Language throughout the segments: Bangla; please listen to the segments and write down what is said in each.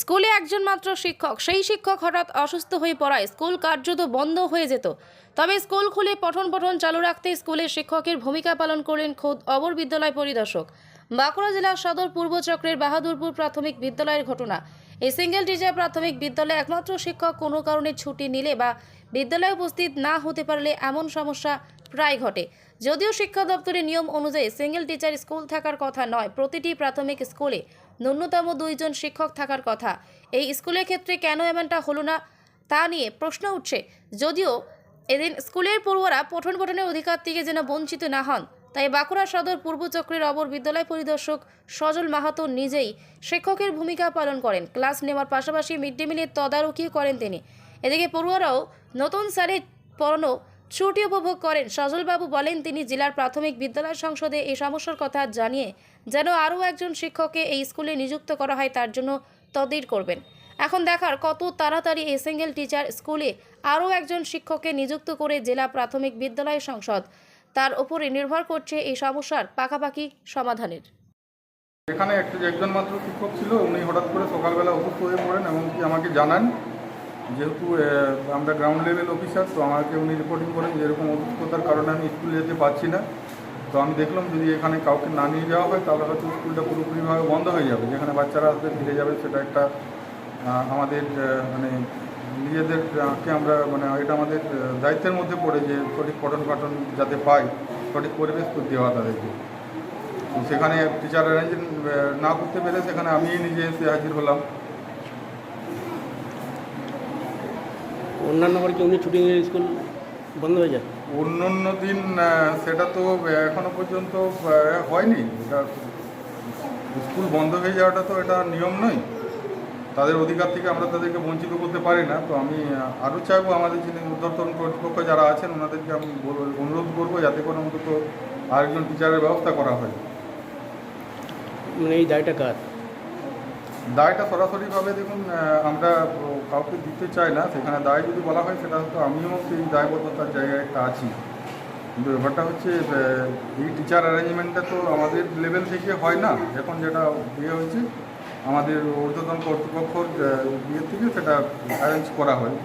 স্কুলে একজন মাত্র শিক্ষক, সেই শিক্ষক হঠাৎ অসুস্থ হয়ে পড়ায় স্কুল কার্যত বন্ধ হয়ে যেত। তবে স্কুল খুলে পঠন পঠন চালু রাখতে স্কুলের শিক্ষকের ভূমিকা পালন করলেন খোদ অবর বিদ্যালয় পরিদর্শক। বাঁকুড়া জেলার সদর পূর্ব চক্রের বাহাদুরপুর প্রাথমিক বিদ্যালয়ের ঘটনা। এই সিঙ্গেল টিচার প্রাথমিক বিদ্যালয়ে একমাত্র শিক্ষক কোনো কারণে ছুটি নিলে বা বিদ্যালয়ে উপস্থিত না হতে পারলে এমন সমস্যা প্রায় ঘটে। যদিও শিক্ষা দপ্তরের নিয়ম অনুযায়ী সিঙ্গেল টিচার স্কুল থাকার কথা নয়, প্রতিটি প্রাথমিক স্কুলে ন্যূনতম দুইজন শিক্ষক থাকার কথা। এই স্কুলের ক্ষেত্রে কেন এমনটা হলো না তা নিয়ে প্রশ্ন উঠছে। যদিও এদিন স্কুলের পড়ুয়ারা পঠন পঠনের অধিকার থেকে যেন বঞ্চিত না হন, তাই বাঁকুড়া সদর পূর্ব চক্রের অবর বিদ্যালয় পরিদর্শক সজল মাহাতো নিজেই শিক্ষকের ভূমিকা পালন করেন। ক্লাস নেওয়ার পাশাপাশি মিড ডে মিলের তদারকিও করেন তিনি। এদিকে পড়ুয়ারাও নতুন স্যারে পড়ানো ছুটি উপভোগ করেন। সজলবাবু বলেন, তিনি জেলার প্রাথমিক বিদ্যালয় সংসদে এই সমস্যার কথা জানিয়ে যেন আরও একজন শিক্ষককে এই স্কুলে নিযুক্ত করা হয়, তার জন্য তদির করবেন। এখন দেখার কত তাড়াতাড়ি এই সিঙ্গেল টিচার স্কুলে আরও একজন শিক্ষককে নিযুক্ত করে জেলা প্রাথমিক বিদ্যালয় সংসদ। তার উপরে নির্ভর করছে এই সমস্যার পাকাপাকি সমাধানের। এখানে একজন মাত্র শিক্ষক ছিল, উনি হঠাৎ করে সকালবেলা অসুস্থ হয়ে পড়েন এবং কি আমাকে জানান যেহেতু আমরা গ্রাউন্ড লেভেল অফিসার তো আমাকে উনি রিপোর্টিং করেন যে এরকম অসুস্থতার কারণে আমি স্কুলে যেতে পারছি না। তো আমি দেখলাম যদি এখানে কাউকে না নিয়ে যাওয়া হয়, তাহলে হয়তো স্কুলটা পুরোপুরিভাবে বন্ধ হয়ে যাবে। যেখানে বাচ্চারা আসবে, ফিরে যাবে, সেটা একটা আমাদের মানে নিজেদেরকে আমরা মানে এটা আমাদের দায়িত্বের মধ্যে পড়ে যে সঠিক পঠন পাঠন যাতে পাই সঠিক পরিবেশ তো দেওয়া তাদেরকে। সেখানে টিচার অ্যারেঞ্জ না করতে পেরে সেখানে আমি নিজে এসে হাজির হলাম। অন্যান্য বার কি উনি ছুটি নিয়ে স্কুল বন্ধ হয়ে যায়? অন্য অন্য দিন সেটা তো এখনও পর্যন্ত হয়নি। এটা স্কুল বন্ধ হয়ে যাওয়াটা তো এটা নিয়ম নয়। তাদের অধিকার থেকে আমরা তাদেরকে বঞ্চিত করতে পারি না। তো আমি আরও চাইব আমাদের যিনি উদ্যোতন কর্তৃপক্ষ যারা আছেন ওনাদেরকে আমি অনুরোধ করব যাতে করে অন্তত আরেকজন টিচারের ব্যবস্থা করা হয়। মানে এই দায়টা কার? দায়টা সরাসরিভাবে দেখুন আমরা কাউকে দিতে চাই না। সেখানে দায় যদি বলা হয়, সেটা হয়তো আমিও সেই দায়বদ্ধতার জায়গায় একটা আছি। কিন্তু ব্যাপারটা হচ্ছে এই টিচার অ্যারেঞ্জমেন্টটা তো আমাদের লেভেল থেকে হয় না। এখন যেটা ইয়ে হয়েছে, আমাদের ঊর্ধ্বতন কর্তৃপক্ষর ইয়ে থেকে সেটা অ্যারেঞ্জ করা হয়।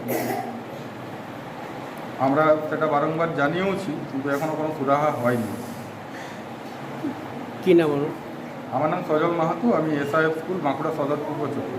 আমরা সেটা বারংবার জানিয়েওছি, কিন্তু এখনও কোনো সুরাহা হয়নি। কি নাম ওর? আমার নাম সজল মাহাতু আমি এসআইএফ স্কুল বাঁকুড়া সদরপুর চক্র